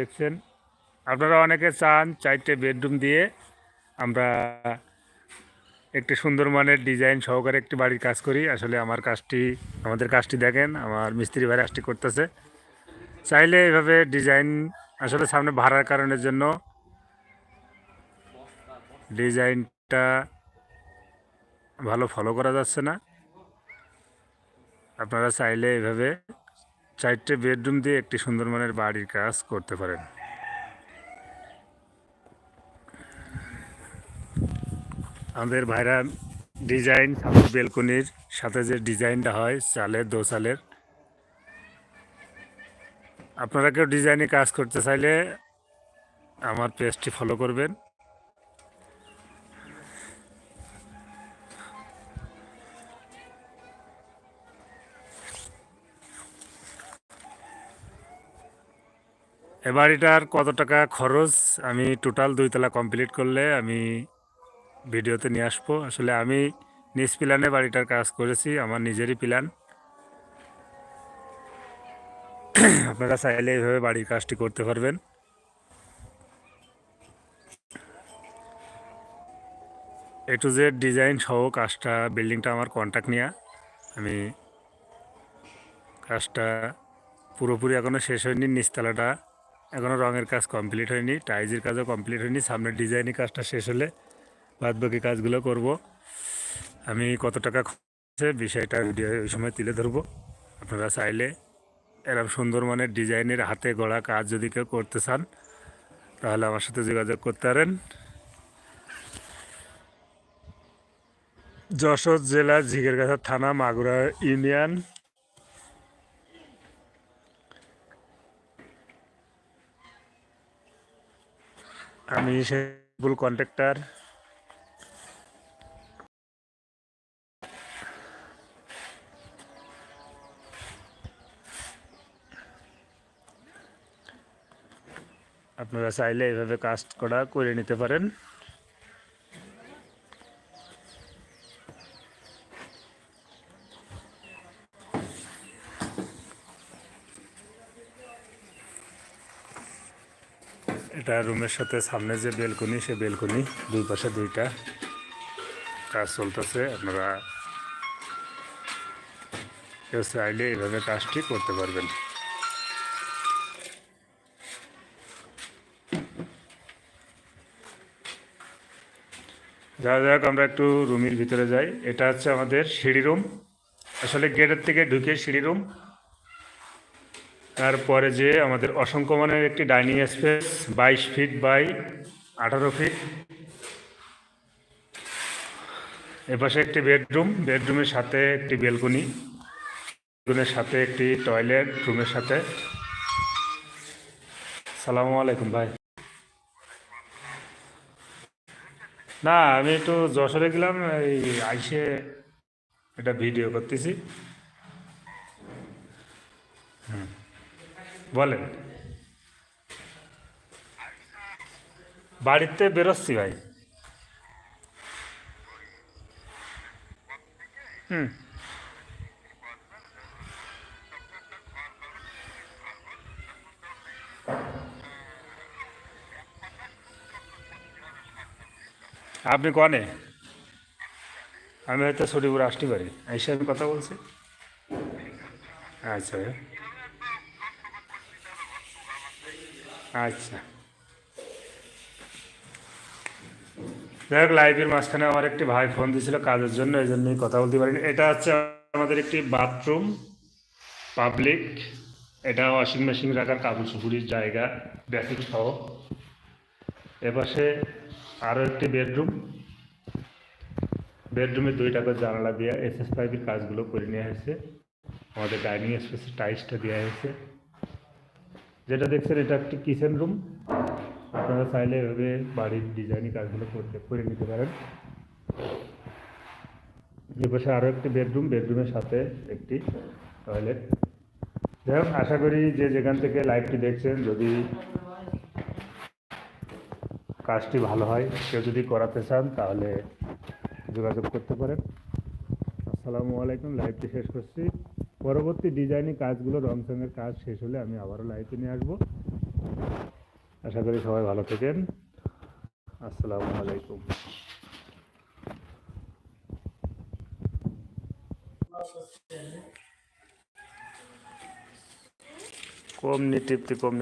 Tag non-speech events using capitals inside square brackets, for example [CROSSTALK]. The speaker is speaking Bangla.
দেখছেন? আপনারা অনেকে চান চারটে বেডরুম দিয়ে আমরা একটি সুন্দর মানের ডিজাইন সহকারে একটি বাড়ির কাজ করি। আসলে আমার কাজটি, আমাদের কাজটি দেখেন, আমার মিস্ত্রি ভাই কাজটি করতেছে। চাইলে এভাবে ডিজাইন আসলে সামনে ভাড়ার কারণের জন্য ডিজাইনটা ভালো ফলো করা যাচ্ছে না। আপনারা চাইলে এভাবে চারটে বেডরুম দিয়ে একটি সুন্দর মানের বাড়ির কাজ করতে পারেন। আমাদের ভাইরা ডিজাইন বেলকনির সাথে যে ডিজাইনটা হয়, চালের, দো চালের। আপনারা কেউ ডিজাইনে কাজ করতে চাইলে আমার পেজটি ফলো করবেন। এ বাড়িটার কত টাকা খরচ? আমি টোটাল দুইতলা কমপ্লিট করলে আমি ভিডিওতে নিয়ে আসব। আসলে আমি নিজ প্ল্যানে বাড়িটার কাজ করেছি, আমার নিজেরই প্ল্যান [COUGHS] আপনারা চাইলে এইভাবে বাড়ির কাজটি করতে পারবেন। এ টু জেড ডিজাইন সহ কাজটা বিল্ডিংটা আমার কন্ট্যাক্ট নেওয়া আমি কাজটা পুরোপুরি এখনও শেষ হয়নি, নিচতলাটা এখনও রঙের কাজ কমপ্লিট হয়নি, টাইজের কাজও কমপ্লিট হয়নি, সামনের ডিজাইনের কাজটা শেষ হলে বাদ বাকি কাজগুলো করব। আমি কত টাকা খরচে বিষয়টা ভিডিও ওই সময় তুলে ধরবো। আপনারা চাইলে এরকম সুন্দর মানের ডিজাইনের হাতে গড়া কাজ যদি কেউ করতে চান, তাহলে আমার সাথে যোগাযোগ করতে পারেন। যশোর জেলা ঝিগেরগাছা থানা মাগুরা ইউনিয়ন। আমি শেবুল কন্ট্রাক্টর। আপনারা চাইলে এভাবে কাজ করা করে নিতে পারেন। এটা রুমের সাথে সামনে যে বেলকনি, সে বেলকনি দুই পাশে দুইটা কাজ চলতেছে। আপনারা কেউ চাইলে এইভাবে কাজটি করতে পারবেন। যা যাক আমরা একটু রুমের ভিতরে যাই। এটা হচ্ছে আমাদের সিঁড়ি রুম। আসলে গেটের থেকে ঢুকে সিঁড়ি রুম। তারপরে যে আমাদের অসংখ্য মানের একটি ডাইনিং স্পেস, বাইশ ফিট বাই আঠারো ফিট। এপাশে একটি বেডরুম, বেডরুমের সাথে একটি বেলকনি বেলকনির সাথে একটি টয়লেট, রুমের সাথে। সালামু আলাইকুম ভাই। না, আমি একটু যশোরে গেলাম, এই আইসে এটা ভিডিও করতেছি। হুম। বলেন। বাড়িতে বেরোচ্ছি ভাই। হুম। আপনি কনে? আমি হয়তো ছুটিপুর আসতে পারি। এসে আমি কথা বলছি। আচ্ছা। আচ্ছা। যাই হোক লাইভের মাঝখানে আমার একটি ভাই ফোন দিয়েছিল কাজের জন্য, এই জন্যই কথা বলতে পারিনি। এটা হচ্ছে আমাদের একটি বাথরুম পাবলিক এটা ওয়াশিং মেশিন রাখার কাপড় সুপুরির জায়গা বেসিক সহ। এপাশে আরও একটি বেডরুম বেডরুমে দুই টাকার জানালা দেওয়া এস এস পাইপের কাজগুলো করে নেওয়া হয়েছে। আমাদের ডাইনিং স্পেসে টাইলসটা দেওয়া হয়েছে। যেটা দেখছেন, এটা একটি কিচেন রুম আপনারা চাইলে এভাবে বাড়ির ডিজাইনিং কাজগুলো করতে, করে নিতে পারেন। এ পাশে আরও একটি বেডরুম বেডরুমের সাথে একটি টয়লেট যাই হোক, আশা করি যে যেখান থেকে লাইভটি দেখছেন, যদি কাজটি ভালো হয়, কেউ যদি করাতে চান, তাহলে যোগাযোগ করতে পারেন। আসসালামু আলাইকুম লাইভটি শেষ করছি। পরবর্তী ডিজাইনিং কাজগুলো রং চঙের কাজ শেষ হলে আমি আবারও লাইভে নিয়ে আসব। আশা করি সবাই ভালো থাকেন। আসসালামু আলাইকুম। কম নি কম